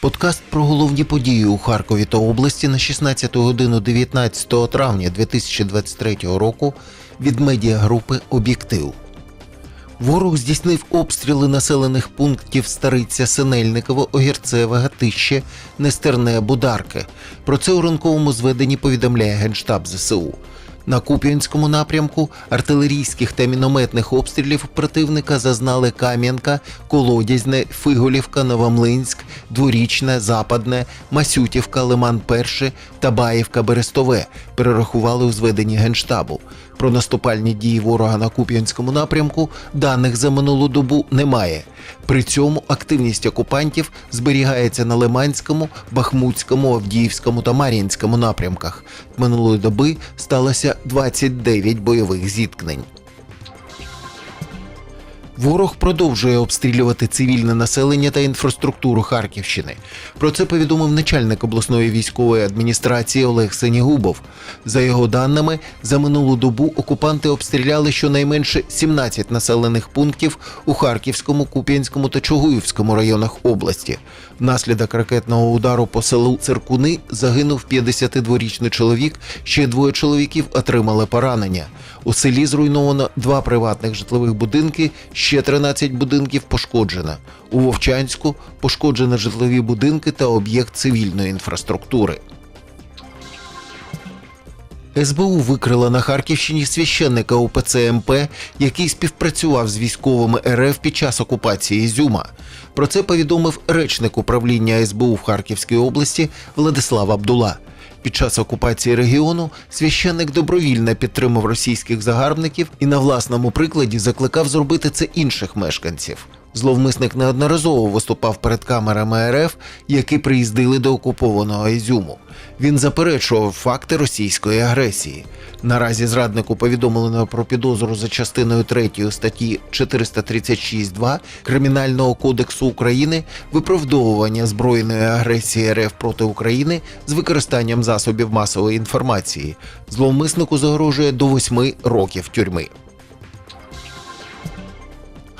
Подкаст про головні події у Харкові та області на 16 годину 19 травня 2023 року від медіагрупи Об'єктив. Ворог здійснив обстріли населених пунктів Стариця, Синельниково, Огірцеве, Гатище, Нестерне, Бударки. Про це у ранковому зведенні повідомляє Генштаб ЗСУ. На Куп'янському напрямку артилерійських та мінометних обстрілів противника зазнали Кам'янка, Колодязне, Фиголівка, Новомлинськ, Дворічне, Западне, Масютівка, Лиман Перше, Табаївка, Берестове. Перерахували у зведенні Генштабу. Про наступальні дії ворога на Куп'янському напрямку даних за минулу добу немає. При цьому активність окупантів зберігається на Лиманському, Бахмутському, Авдіївському та Мар'їнському напрямках. Минулої доби сталося 29 бойових зіткнень. Ворог продовжує обстрілювати цивільне населення та інфраструктуру Харківщини. Про це повідомив начальник обласної військової адміністрації Олег Сенігубов. За його даними, за минулу добу окупанти обстріляли щонайменше 17 населених пунктів у Харківському, Куп'янському та Чугуївському районах області. Внаслідок ракетного удару по селу Циркуни загинув 52-річний чоловік. Ще двоє чоловіків отримали поранення. У селі зруйновано два приватних житлових будинки, ще 13 будинків пошкоджено. У Вовчанську пошкоджено житлові будинки та об'єкт цивільної інфраструктури. СБУ викрила на Харківщині священника УПЦ МП, який співпрацював з військовими РФ під час окупації Ізюма. Про це повідомив речник управління СБУ в Харківській області Владислав Абдула. Під час окупації регіону священник добровільно підтримав російських загарбників і на власному прикладі закликав зробити це інших мешканців. Зловмисник неодноразово виступав перед камерами РФ, які приїздили до окупованого Ізюму. Він заперечував факти російської агресії. Наразі зраднику повідомлено про підозру за частиною 3 статті 436.2 Кримінального кодексу України виправдовування збройної агресії РФ проти України з використанням засобів масової інформації. Зловмиснику загрожує до 8 років тюрми.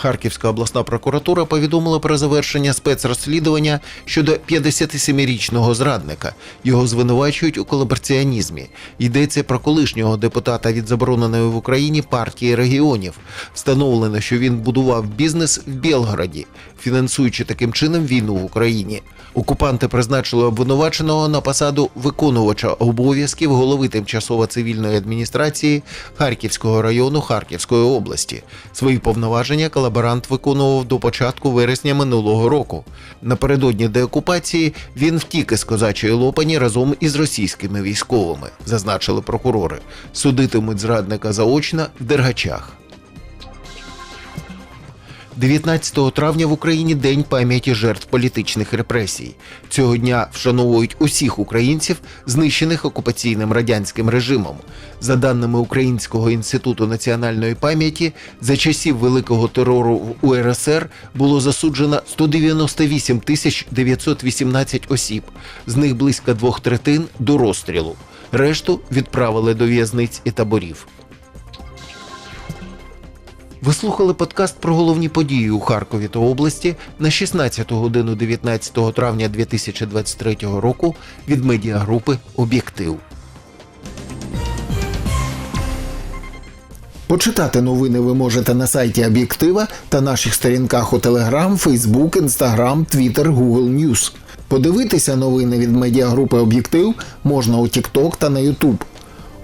Харківська обласна прокуратура повідомила про завершення спецрозслідування щодо 57-річного зрадника. Його звинувачують у колабораціонізмі. Йдеться про колишнього депутата від забороненої в Україні партії регіонів. Встановлено, що він будував бізнес в Білгороді, фінансуючи таким чином війну в Україні. Окупанти призначили обвинуваченого на посаду виконувача обов'язків голови тимчасово цивільної адміністрації Харківського району Харківської області. Свої повноваження колаборант виконував до початку вересня минулого року. Напередодні деокупації він втік із козачої лопані разом із російськими військовими, зазначили прокурори. Судитимуть зрадника заочно в Дергачах. 19 травня в Україні День пам'яті жертв політичних репресій. Цього дня вшановують усіх українців, знищених окупаційним радянським режимом. За даними Українського інституту національної пам'яті, за часів великого терору в УРСР було засуджено 198 тисяч 918 осіб, з них близько двох третин до розстрілу. Решту відправили до в'язниць і таборів. Ви слухали подкаст про головні події у Харкові та області на 16 годину 19 травня 2023 року від медіагрупи Об'єктив. Почитати новини ви можете на сайті Об'єктива та наших сторінках у Телеграм, Фейсбук, Інстаграм, Твіттер, Google News. Подивитися новини від медіагрупи Об'єктив можна у TikTok та на YouTube.